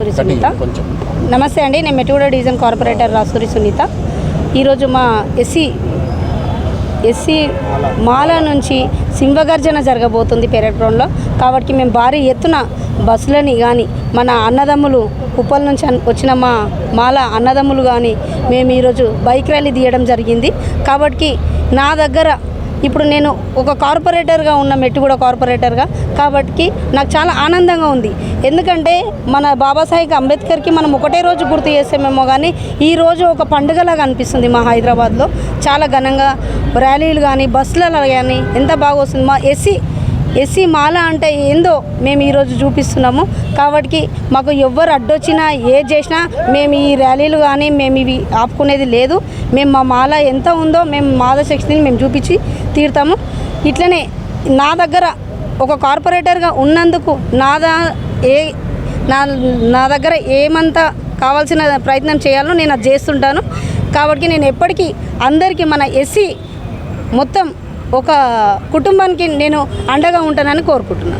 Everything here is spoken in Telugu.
సునీత. నమస్తే అండి నేను మెటూడ డివిజన్ కార్పొరేటర్ రాసూరి సునీత. ఈరోజు మా ఎస్సీ ఎస్సీ మాల నుంచి సింహగర్జన జరగబోతుంది పెరడ్ గ్రౌండ్లో. కాబట్టి మేము భారీ ఎత్తున బస్సులని కానీ మన అన్నదమ్ములు ఉప్పల నుంచి వచ్చిన మా మాల అన్నదమ్ములు కానీ మేము ఈరోజు బైక్ ర్యాలీ తీయడం జరిగింది. కాబట్టి నా దగ్గర ఇప్పుడు నేను ఒక కార్పొరేటర్గా ఉన్న మెట్టుగూడ కార్పొరేటర్గా కాబట్టి నాకు చాలా ఆనందంగా ఉంది. ఎందుకంటే మన బాబాసాహెబ్ అంబేద్కర్కి మనం ఒకటే రోజు గుర్తు చేసేమేమో కానీ ఈ రోజు ఒక పండుగలాగా అనిపిస్తుంది మా హైదరాబాద్లో. చాలా ఘనంగా ర్యాలీలు కానీ బస్సులలో కానీ ఎంత బాగా వస్తుంది మా ఎస్సీ ఎస్సీ మాల అంటే ఏందో మేము ఈరోజు చూపిస్తున్నాము. కాబట్టి మాకు ఎవ్వరు అడ్డొచ్చినా ఏ చేసినా మేము ఈ ర్యాలీలు కానీ మేము ఇవి ఆపుకునేది లేదు. మేము మా మాల ఎంత ఉందో మేము మాల శక్తిని మేము చూపించి తీరుతాము. ఇట్లనే నా దగ్గర ఒక కార్పొరేటర్గా ఉన్నందుకు నాదా ఏ నా నా దగ్గర ఏమంతా కావాల్సిన ప్రయత్నం చేయాలో నేను అది చేస్తుంటాను. కాబట్టి నేను ఎప్పటికీ అందరికీ మన ఎస్సీ మొత్తం ఒక కుటుంబానికి నేను అండగా ఉంటానని కోరుకుంటున్నాను.